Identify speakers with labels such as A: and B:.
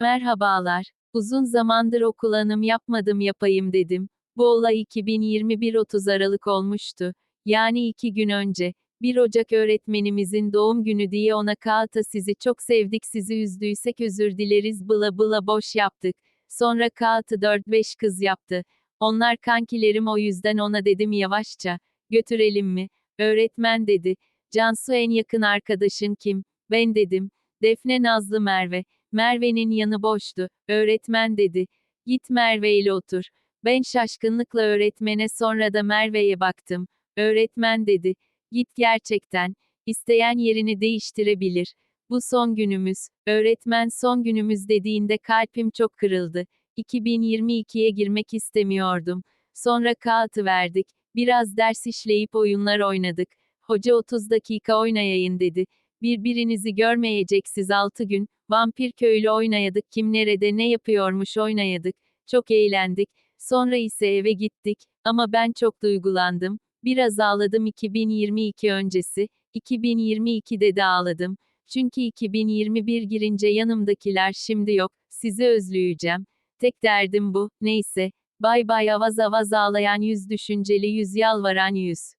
A: Merhabalar. Uzun zamandır okul anım yapmadım yapayım dedim. Bu olay 2021 30 Aralık olmuştu. Yani iki gün önce. 1 Ocak öğretmenimizin doğum günü diye ona kağıta sizi çok sevdik sizi üzdüysek özür dileriz bıla bıla boş yaptık. Sonra kağıtı 4-5 kız yaptı. Onlar kankilerim o yüzden ona dedim yavaşça. Götürelim mi? Öğretmen dedi. Cansu en yakın arkadaşın kim? Ben dedim. Defne Nazlı Merve. Merve'nin yanı boştu. Öğretmen dedi. Git Merve ile otur. Ben şaşkınlıkla öğretmene sonra da Merve'ye baktım. Öğretmen dedi. Git gerçekten. İsteyen yerini değiştirebilir. Bu son günümüz. Öğretmen son günümüz dediğinde kalbim çok kırıldı. 2022'ye girmek istemiyordum. Sonra kağıtı verdik. Biraz ders işleyip oyunlar oynadık. Hoca 30 dakika oynayayın dedi. Birbirinizi görmeyeceksiz 6 gün. Vampir köylü oynayadık. Kim nerede ne yapıyormuş oynayadık. Çok eğlendik. Sonra ise eve gittik. Ama ben çok duygulandım. Biraz ağladım 2022 öncesi. 2022'de de ağladım. Çünkü 2021 girince yanımdakiler şimdi yok. Sizi özleyeceğim. Tek derdim bu. Neyse. Bay bay avaz avaz ağlayan yüz düşünceli yüz yalvaran yüz.